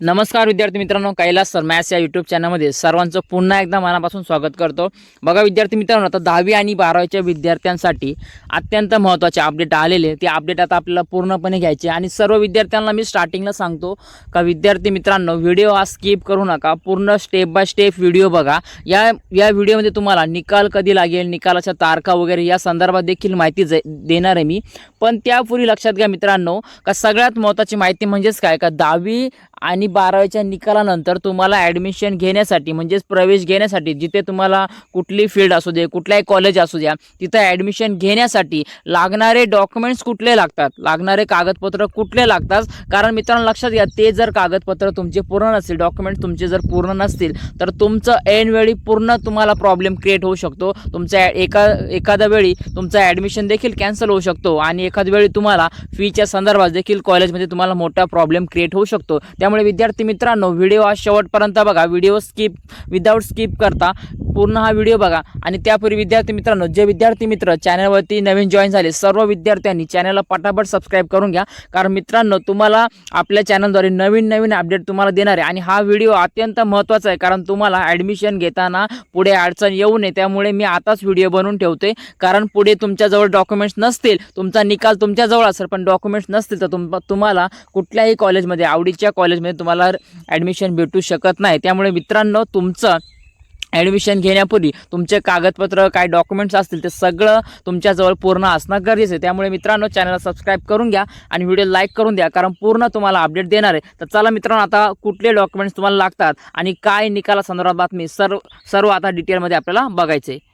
नमस्कार विद्यार्थी मित्रांनो कैलास सर मॅथ्स या यूट्यूब चॅनलमध्ये सर्वांचं पुन्हा एकदा मनापासून स्वागत करतो. बघा विद्यार्थी मित्रांनो आता दहावी आणि बारावीच्या विद्यार्थ्यांसाठी अत्यंत महत्त्वाचे अपडेट आलेले. ते अपडेट आता आपल्याला पूर्णपणे घ्यायचे आणि सर्व विद्यार्थ्यांना मी स्टार्टिंगला सांगतो. का विद्यार्थी मित्रांनो व्हिडिओ हा स्किप करू नका. पूर्ण स्टेप बाय स्टेप व्हिडिओ बघा. या या व्हिडिओमध्ये तुम्हाला निकाल कधी लागेल निकालाच्या तारखा वगैरे या संदर्भात देखील माहिती देणार आहे मी. पण त्यापूर्वी लक्षात घ्या मित्रांनो का सगळ्यात महत्त्वाची माहिती म्हणजेच काय? का दहावी आणि बारावीच्या निकालानंतर तुम्हाला ॲडमिशन घेण्यासाठी म्हणजेच प्रवेश घेण्यासाठी जिथे तुम्हाला कुठली फील्ड असू दे कुठलाही कॉलेज असू द्या तिथं ॲडमिशन घेण्यासाठी लागणारे डॉक्युमेंट्स कुठले लागतात? लागणारे कागदपत्र कुठले लागतात? कारण मित्रांनो लक्षात घ्या ते जर कागदपत्र तुमचे पूर्ण नसतील डॉक्युमेंट तुमचे जर पूर्ण नसतील तर तुमचं ऐनवेळी पूर्ण तुम्हाला प्रॉब्लेम क्रिएट होऊ शकतो. तुमचा एका एखाद्या वेळी तुमचं ॲडमिशन देखील कॅन्सल होऊ शकतो आणि एखाद्या वेळी तुम्हाला फीच्या संदर्भात देखील कॉलेजमध्ये तुम्हाला मोठा प्रॉब्लेम क्रिएट होऊ शकतो. त्या त्यामुळे विद्यार्थी मित्रांनो व्हिडिओ हा शेवटपर्यंत बघा. व्हिडिओ स्किप विदाऊट स्किप करता पूर्ण हा व्हिडिओ बघा. आणि त्यापूर्वी विद्यार्थी मित्रांनो जे विद्यार्थी मित्र चॅनलवरती नवीन जॉईन झाले सर्व विद्यार्थ्यांनी चॅनलला पटापट सबस्क्राईब करून घ्या. कारण मित्रांनो तुम्हाला आपल्या चॅनलद्वारे नवीन नवीन अपडेट तुम्हाला देणार आहे. आणि हा व्हिडिओ अत्यंत महत्त्वाचा आहे. कारण तुम्हाला ॲडमिशन घेताना पुढे अडचण येऊ नये. त्यामुळे मी आताच व्हिडिओ बनवून ठेवते कारण पुढे तुमच्याजवळ डॉक्युमेंट्स नसतील तुमचा निकाल तुमच्याजवळ असेल पण डॉक्युमेंट्स नसतील तर तुम तुम्हाला कुठल्याही कॉलेजमध्ये आवडीच्या कॉलेजमध्ये तुम्हाला ॲडमिशन भेटू शकत नाही. त्यामुळे मित्रांनो तुमचं ॲडमिशन घेण्यापूर्वी तुमचे कागदपत्र काय डॉक्युमेंट्स असतील ते सगळं तुमच्याजवळ पूर्ण असणं गरजेचं आहे. त्यामुळे मित्रांनो चॅनलला सबस्क्राईब करून घ्या आणि व्हिडिओ लाईक करून द्या. कारण पूर्ण तुम्हाला अपडेट देणार आहे. तर चला मित्रांनो आता कुठले डॉक्युमेंट्स तुम्हाला लागतात आणि काय निकाला संदर्भात बातमी सर्व सर्व आता डिटेलमध्ये आपल्याला बघायचं आहे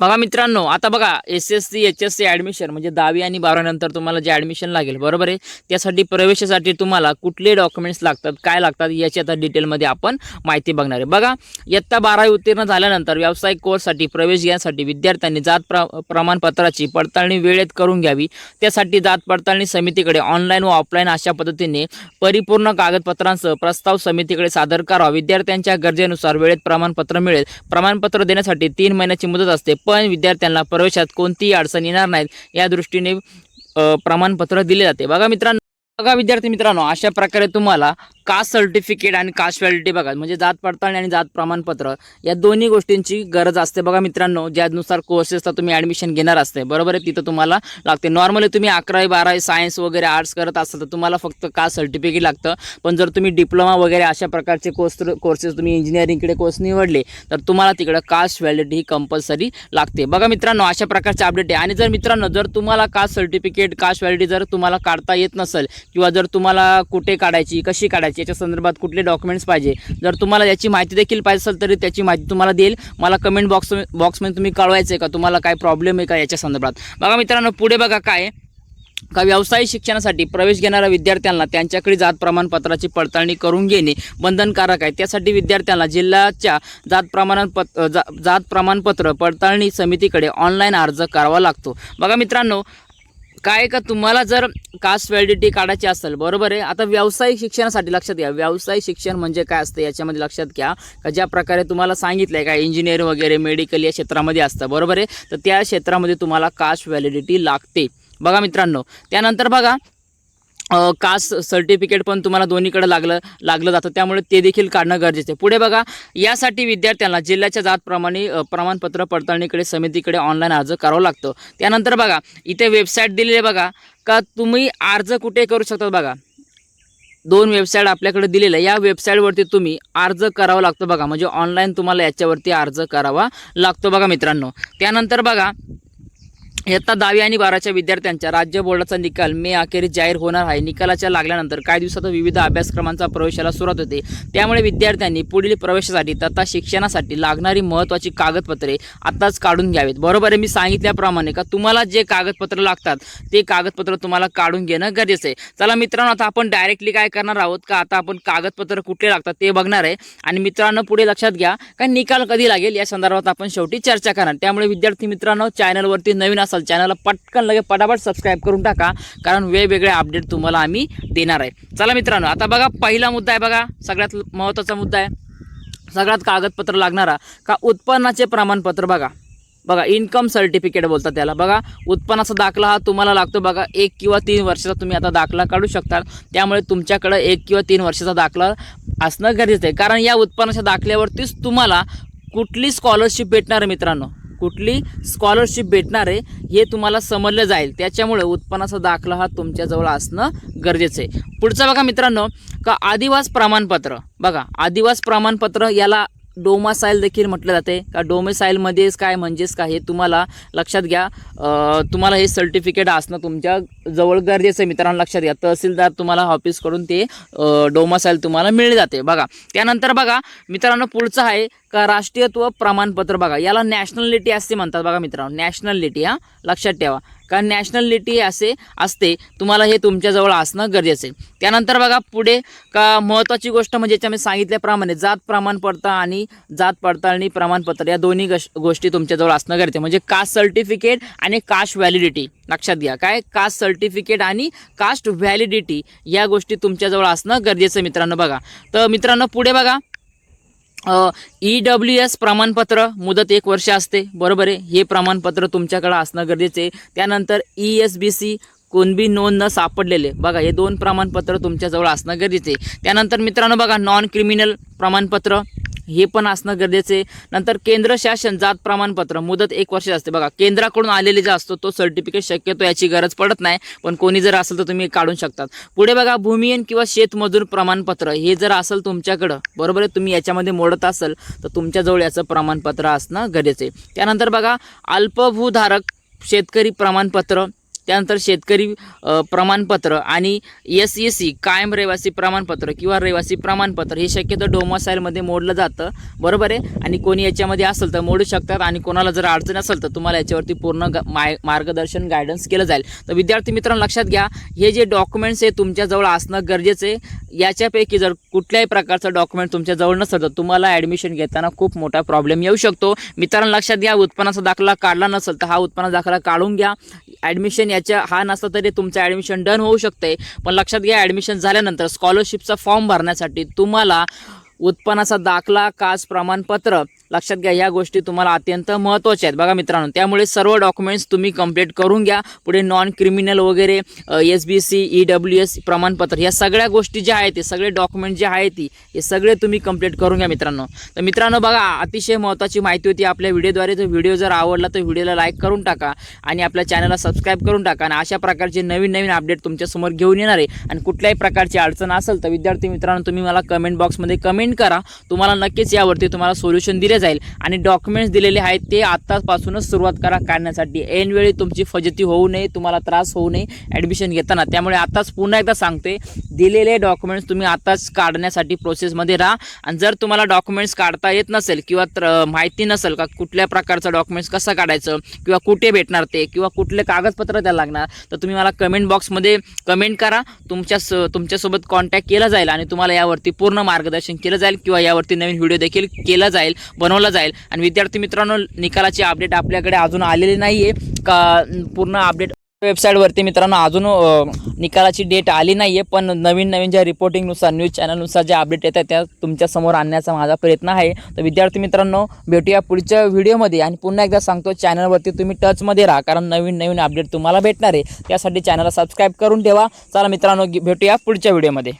बघा मित्रांनो आता बघा S S C H S C admission म्हणजे दहावी आणि बारावीनंतर तुम्हाला जे ॲडमिशन लागेल बरोबर आहे? त्यासाठी प्रवेशासाठी तुम्हाला कुठले डॉक्युमेंट्स लागतात काय लागतात याची आता डिटेलमध्ये आपण माहिती बघणार आहे. बघा इयत्ता बारावी उत्तीर्ण झाल्यानंतर व्यावसायिक कोर्ससाठी प्रवेश घेण्यासाठी विद्यार्थ्यांनी जात प्र प्रमाणपत्राची पडताळणी वेळेत करून घ्यावी. त्यासाठी जात पडताळणी समितीकडे ऑनलाईन व ऑफलाईन अशा पद्धतीने परिपूर्ण कागदपत्रांसह प्रस्ताव समितीकडे सादर करावा. विद्यार्थ्यांच्या गरजेनुसार वेळेत प्रमाणपत्र मिळेल. प्रमाणपत्र देण्यासाठी तीन महिन्याची मुदत असते. पण विद्यार्थ्यांना प्रवेशात कोणतीही अडचण येणार नाहीत. या दृष्टीने प्रमाणपत्र दिले जाते. बघा मित्रांनो बघा विद्यार्थी मित्रांनो अशा प्रकारे तुम्हाला कास्ट सर्टिफिकेट आणि कास्ट व्हॅलिटी बघा म्हणजे जात पडताळणी आणि जात प्रमाणपत्र या दोन्ही गोष्टींची गरज असते. बघा मित्रांनो ज्यानुसार कोर्सेसचा तुम्ही ॲडमिशन घेणार असते. बरोबर आहे? तिथं तुम्हाला लागते. नॉर्मली तुम्ही अकरावी बारावी सायन्स वगैरे आर्ट्स करत असाल तर तुम्हाला फक्त कास्ट सर्टिफिकेट लागतं. पण जर तुम्ही डिप्लोमा वगैरे अशा प्रकारचे कोर्स कोर्सेस तुम्ही इंजिनिअरिंगकडे कोर्स निवडले तर तुम्हाला तिकडं कास्ट व्हॅलिटी ही कंपल्सरी लागते. बघा मित्रांनो अशा प्रकारचे अपडेट आहे. आणि जर मित्रांनो जर तुम्हाला कास्ट सर्टिफिकेट कास्ट व्हॅलिटी जर तुम्हाला काढता येत नसेल किंवा जर तुम्हाला कुठे काढायची कशी काढायची याच्या संदर्भात कुठले डॉक्युमेंट्स पाहिजे. जर तुम्हाला याची माहिती देखील पाहिजे असेल तरी त्याची माहिती तुम्हाला देईल. मला कमेंट बॉक्स बॉक्समध्ये तुम्ही कळवायचं आहे का? तुम्हाला काय प्रॉब्लेम आहे का याच्या संदर्भात? बघा मित्रांनो पुढे बघा काय का व्यावसायिक शिक्षणासाठी प्रवेश घेणाऱ्या विद्यार्थ्यांना त्यांच्याकडे जात प्रमाणपत्राची पडताळणी करून घेणे बंधनकारक आहे. त्यासाठी विद्यार्थ्यांना जिल्ह्याच्या जात प्रमाणपत्र जा जात प्रमाणपत्र पडताळणी समितीकडे ऑनलाईन अर्ज करावा लागतो. बघा मित्रांनो काय का तुम्हाला जर कास्ट व्हॅलिडिटी काढायची असेल बरोबर आहे? आता व्यावसायिक शिक्षणासाठी लक्षात घ्या. व्यावसायिक शिक्षण म्हणजे काय असतं याच्यामध्ये लक्षात घ्या. का ज्या प्रकारे तुम्हाला सांगितलं आहे का इंजिनिअर वगैरे मेडिकल या क्षेत्रामध्ये असतं बरोबर आहे? तर त्या क्षेत्रामध्ये तुम्हाला कास्ट व्हॅलिडिटी लागते. बघा मित्रांनो त्यानंतर बघा कास्ट सर्टिफिकेट पण तुम्हाला दोन्हीकडे लागलं लागलं जातं. त्यामुळे ते देखील काढणं गरजेचं आहे. पुढे बघा यासाठी विद्यार्थ्यांना जिल्ह्याच्या जातप्रमाणे प्रमाणपत्र पडताळणीकडे समितीकडे ऑनलाईन अर्ज करावा लागतो. त्यानंतर बघा इथे वेबसाईट दिलेली आहे बघा का तुम्ही अर्ज कुठे करू शकता बघा? दोन वेबसाईट आपल्याकडे दिलेलं आहे. या वेबसाईटवरती तुम्ही अर्ज करावा लागतो बघा. म्हणजे ऑनलाईन तुम्हाला याच्यावरती अर्ज करावा लागतो बघा मित्रांनो. त्यानंतर बघा इयत्ता दहावी आणि बाराच्या विद्यार्थ्यांच्या राज्य बोर्डाचा निकाल मे अखेर जाहीर होणार आहे. निकालाच्या लागल्यानंतर काही दिवसात विविध अभ्यासक्रमांचा प्रवेशाला सुरुवात होते. त्यामुळे विद्यार्थ्यांनी पुढील प्रवेशासाठी तथा शिक्षणासाठी लागणारी महत्त्वाची कागदपत्रे आताच काढून घ्यावीत. बरोबर आहे मी सांगितल्याप्रमाणे का तुम्हाला जे कागदपत्र लागतात ते कागदपत्र तुम्हाला काढून घेणं गरजेचं आहे. चला मित्रांनो आता आपण डायरेक्टली काय करणार आहोत का? आता आपण कागदपत्र कुठले लागतात ते बघणार आहे. आणि मित्रांनो पुढे लक्षात घ्या का निकाल कधी लागेल? या संदर्भात आपण शेवटी चर्चा करणार. त्यामुळे विद्यार्थी मित्रांनो चॅनलवरती नवीन असाल चॅनलला पटकन लगे पटापट सबस्क्राईब करून टाका कारण वेगवेगळे अपडेट तुम्हाला आम्ही देणार आहे. चला मित्रांनो आता बघा पहिला मुद्दा आहे बघा सगळ्यात महत्त्वाचा मुद्दा आहे. सगळ्यात कागदपत्र लागणारा का उत्पन्नाचे प्रमाणपत्र बघा. बघा इन्कम सर्टिफिकेट बोलतात त्याला. बघा उत्पन्नाचा दाखला हा तुम्हाला लागतो बघा एक किंवा तीन वर्षाचा तुम्ही आता दाखला काढू शकता. त्यामुळे तुमच्याकडं एक किंवा तीन वर्षाचा दाखला असणं गरजेचं आहे. कारण या उत्पन्नाच्या दाखल्यावरतीच तुम्हाला कुठली स्कॉलरशिप भेटणार आहे मित्रांनो? कुठली स्कॉलरशिप भेटणार आहे हे तुम्हाला समजलं जाईल. त्याच्यामुळे उत्पन्नाचा दाखला हा तुमच्याजवळ असणं गरजेचं आहे. पुढचं बघा मित्रांनो का आदिवास प्रमाणपत्र. बघा आदिवास प्रमाणपत्र याला डोमासाईल देखील म्हटलं जाते. का डोमेसाईलमध्येच काय म्हणजेच काय हे तुम्हाला लक्षात घ्या. तुम्हाला हे सर्टिफिकेट असणं तुमच्या जवळ गरजेचं आहे मित्रांनो लक्षात घ्या. तहसीलदार तुम्हाला ऑफिसकडून ते डोमासाईल तुम्हाला मिळले जाते. बघा. त्यानंतर बघा मित्रांनो पुढचं आहे. का राष्ट्रीयत्व प्रमाणपत्र बघा. याला नॅशनॅलिटी असते म्हणतात बघा मित्रांनो. नॅशनॅलिटी हा. लक्षात ठेवा. कारण नॅशनॅलिटी असे असते. तुम्हाला हे तुमच्याजवळ असणं गरजेचं आहे. त्यानंतर बघा पुढे का महत्त्वाची गोष्ट म्हणजे याच्यामध्ये सांगितल्याप्रमाणे जात प्रमाणपत्र आणि जात पडताळणी प्रमाणपत्र या दोन्ही गश गोष्टी तुमच्याजवळ असणं गरजेचं आहे. म्हणजे कास्ट सर्टिफिकेट आणि कास्ट व्हॅलिडिटी लक्षात घ्या. काय? कास्ट सर्टिफिकेट आणि कास्ट व्हॅलिडिटी या गोष्टी तुमच्याजवळ असणं गरजेचं आहे मित्रांनो बघा. तर मित्रांनो पुढे बघा. ई डब्ल्यू एस प्रमाणपत्र मुदत एक वर्ष असते. बरोबर आहे? हे प्रमाणपत्र तुमच्याकडे असणं गरजेचं आहे. त्यानंतर E S B C Kunbi नोंद न सापडलेले. बघा हे दोन प्रमाणपत्र तुमच्याजवळ असणं गरजेचे आहे. त्यानंतर मित्रांनो बघा नॉन क्रिमिनल प्रमाणपत्र. हे पण असणं गरजेचं आहे. नंतर केंद्र शासन जात प्रमाणपत्र मुदत एक वर्ष असते. बघा केंद्राकडून आलेले जे असतो तो सर्टिफिकेट शक्यतो याची गरज पडत नाही पण कोणी जर असेल तर तुम्ही काढून शकतात. पुढे बघा भूमिहीन किंवा शेतमजूर प्रमाणपत्र हे जर असेल तुमच्याकडं बरोबर आहे तुम्ही याच्यामध्ये मोडत असेल तर तुमच्याजवळ याचं प्रमाणपत्र असणं गरजेचं आहे. त्यानंतर बघा अल्पभूधारक शेतकरी प्रमाणपत्र त्यानंतर शेतकरी प्रमाणपत्र आणि एस ई सी कायम रहिवासी प्रमाणपत्र किंवा रहिवासी प्रमाणपत्र हे शक्यतो डोमासाईलमध्ये मोडलं जातं. बरोबर आहे? आणि कोणी याच्यामध्ये असेल तर मोडू शकतात आणि कोणाला जर अडचण असेल तर तुम्हाला याच्यावरती पूर्ण ग- माय मार्गदर्शन गायडन्स केलं जाईल. तर विद्यार्थी मित्रांनो लक्षात घ्या हे जे डॉक्युमेंट्स आहे तुमच्याजवळ असणं गरजेचं आहे. याच्यापैकी जर कुठल्याही प्रकारचं डॉक्युमेंट तुमच्याजवळ नसेल तर तुम्हाला ॲडमिशन घेताना खूप मोठा प्रॉब्लेम येऊ शकतो. मित्रांनो लक्षात घ्या उत्पन्नाचा दाखला काढला नसेल तर हा उत्पन्नाचा दाखला काढून घ्या. ॲडमिशन या याच्या हा नसला तरी तुमचं ॲडमिशन डन होऊ शकते. पण लक्षात घ्या ॲडमिशन झाल्यानंतर स्कॉलरशिपचा फॉर्म भरण्यासाठी तुम्हाला उत्पन्नाचा दाखला कास प्रमाणपत्र लक्षात घ्या या गोष्टी तुम्हाला अत्यंत महत्त्वाच्या आहेत. बघा मित्रांनो त्यामुळे सर्व डॉक्युमेंट्स तुम्ही कंप्लीट करून घ्या. पुढे नॉन क्रिमिनल वगैरे S B C E W S प्रमाणपत्र या सगळ्या गोष्टी ज्या आहेत ते सगळे डॉक्युमेंट जे आहेत ती हे सगळे तुम्ही कंप्लीट करून घ्या मित्रांनो. तर मित्रांनो बघा अतिशय महत्त्वाची माहिती होती आपल्या व्हिडिओद्वारे. तर व्हिडिओ जर आवडला तर व्हिडिओला लाईक करून टाका आणि आपल्या चॅनलला सबस्क्राईब करून टाका आणि अशा प्रकारचे नवीन नवीन अपडेट तुमच्यासमोर घेऊन येणार आहे. आणि कुठल्याही प्रकारची अडचण असेल तर विद्यार्थी मित्रांनो तुम्ही मला कमेंट बॉक्समध्ये कमेंट करा. तुम्हाला नक्कीच यावरती तुम्हाला सोल्युशन दिले जाईल. आणि डॉक्युमेंट्स दिलेले आहेत ते आत्तापासूनच सुरुवात करा काढण्यासाठी. ऐनवेळी तुमची फजती होऊ नये तुम्हाला त्रास होऊ नये ॲडमिशन घेताना. त्यामुळे आत्ताच पुन्हा एकदा सांगते दिलेले डॉक्युमेंट्स तुम्ही आत्ताच काढण्यासाठी प्रोसेसमध्ये राहा. आणि जर तुम्हाला डॉक्युमेंट्स काढता येत नसेल किंवा माहिती नसेल का कुठल्या प्रकारचं डॉक्युमेंट्स कसं काढायचं किंवा कुठे भेटणार ते किंवा कुठले कागदपत्र त्याला लागणार तर तुम्ही मला कमेंट बॉक्समध्ये कमेंट करा. तुमच्या स- तुमच्यासोबत कॉन्टॅक्ट केला जाईल आणि तुम्हाला यावरती पूर्ण मार्गदर्शन केलं जाईल किंवा यावरती नवीन व्हिडिओ देखील केला जाईल. बनवला जाईल. आणि विद्यार्थी मित्रांनो निकालाची अपडेट आपल्याकडे अजून आलेली नाही आहे का पूर्ण अपडेट वेबसाईटवरती मित्रांनो अजून निकालाची डेट आली नाही आहे पण नवीन नवीन ज्या रिपोर्टिंगनुसार न्यूज चॅनलनुसार ज्या अपडेट येतात त्या तुमच्यासमोर आणण्याचा माझा प्रयत्न आहे. तर विद्यार्थी मित्रांनो भेटूया पुढच्या व्हिडिओमध्ये आणि पुन्हा एकदा सांगतो चॅनलवरती तुम्ही टचमध्ये राहा. कारण नवीन नवीन अपडेट तुम्हाला भेटणार आहे. त्यासाठी चॅनलला सबस्क्राईब करून ठेवा. चला मित्रांनो भेटूया पुढच्या व्हिडिओमध्ये